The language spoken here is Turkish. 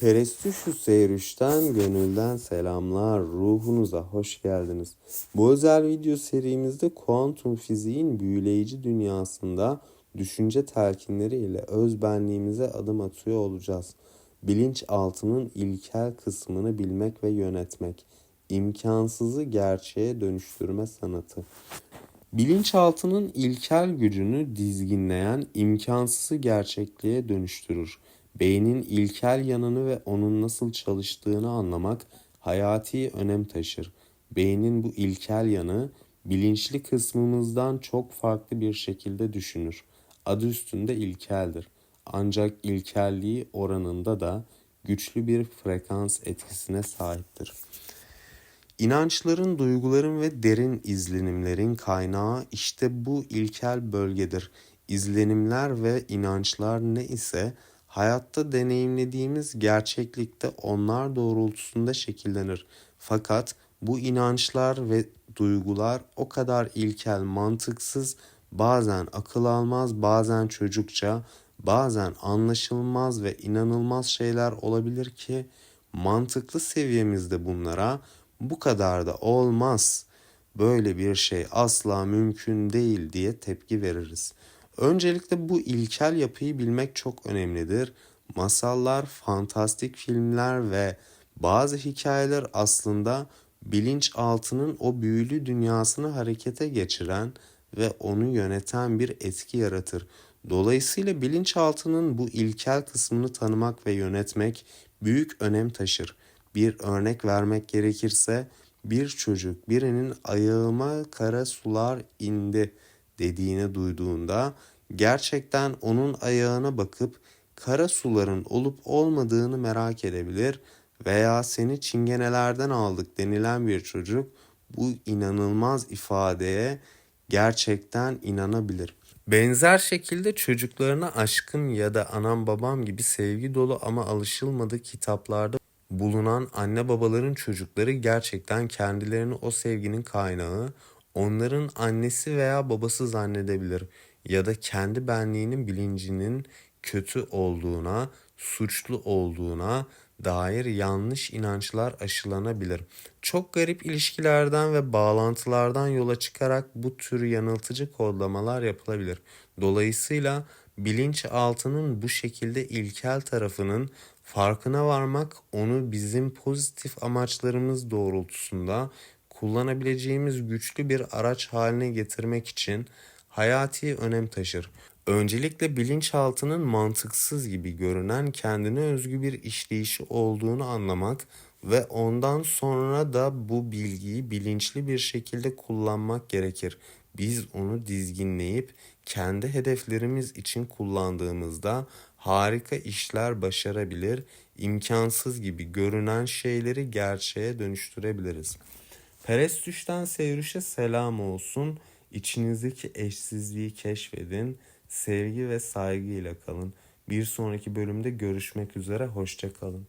Perestüşü Seyrüş'ten gönülden selamlar. Ruhunuza hoş geldiniz. Bu özel video serimizde kuantum fiziğin büyüleyici dünyasında düşünce telkinleri ile öz benliğimize adım atıyor olacağız. Bilinçaltının ilkel kısmını bilmek ve yönetmek. İmkansızı gerçeğe dönüştürme sanatı. Bilinçaltının ilkel gücünü dizginleyen imkansızı gerçekliğe dönüştürür. Beynin ilkel yanını ve onun nasıl çalıştığını anlamak hayati önem taşır. Beynin bu ilkel yanı bilinçli kısmımızdan çok farklı bir şekilde düşünür. Adı üstünde ilkeldir. Ancak ilkelliği oranında da güçlü bir frekans etkisine sahiptir. İnançların, duyguların ve derin izlenimlerin kaynağı işte bu ilkel bölgedir. İzlenimler ve inançlar ne ise hayatta deneyimlediğimiz gerçeklikte onlar doğrultusunda şekillenir. Fakat bu inançlar ve duygular o kadar ilkel, mantıksız, bazen akıl almaz, bazen çocukça, bazen anlaşılmaz ve inanılmaz şeyler olabilir ki mantıklı seviyemizde bunlara bu kadar da olmaz. Böyle bir şey asla mümkün değil diye tepki veririz. Öncelikle bu ilkel yapıyı bilmek çok önemlidir. Masallar, fantastik filmler ve bazı hikayeler aslında bilinçaltının o büyülü dünyasını harekete geçiren ve onu yöneten bir etki yaratır. Dolayısıyla bilinçaltının bu ilkel kısmını tanımak ve yönetmek büyük önem taşır. Bir örnek vermek gerekirse bir çocuk birinin ayağıma kara sular indi dediğini duyduğunda gerçekten onun ayağına bakıp kara suların olup olmadığını merak edebilir veya seni çingenelerden aldık denilen bir çocuk bu inanılmaz ifadeye gerçekten inanabilir. Benzer şekilde çocuklarına aşkın ya da anam babam gibi sevgi dolu ama alışılmadık kitaplarda bulunan anne babaların çocukları gerçekten kendilerini o sevginin kaynağı, onların annesi veya babası zannedebilir ya da kendi benliğinin bilincinin kötü olduğuna, suçlu olduğuna dair yanlış inançlar aşılanabilir. Çok garip ilişkilerden ve bağlantılardan yola çıkarak bu tür yanıltıcı kodlamalar yapılabilir. Dolayısıyla bilinçaltının bu şekilde ilkel tarafının farkına varmak onu bizim pozitif amaçlarımız doğrultusunda kullanabileceğimiz güçlü bir araç haline getirmek için hayati önem taşır. Öncelikle bilinçaltının mantıksız gibi görünen kendine özgü bir işleyişi olduğunu anlamak ve ondan sonra da bu bilgiyi bilinçli bir şekilde kullanmak gerekir. Biz onu dizginleyip kendi hedeflerimiz için kullandığımızda harika işler başarabilir, imkansız gibi görünen şeyleri gerçeğe dönüştürebiliriz. Perestüş'ten Seyrüş'e selam olsun. İçinizdeki eşsizliği keşfedin. Sevgi ve saygıyla kalın. Bir sonraki bölümde görüşmek üzere. Hoşçakalın.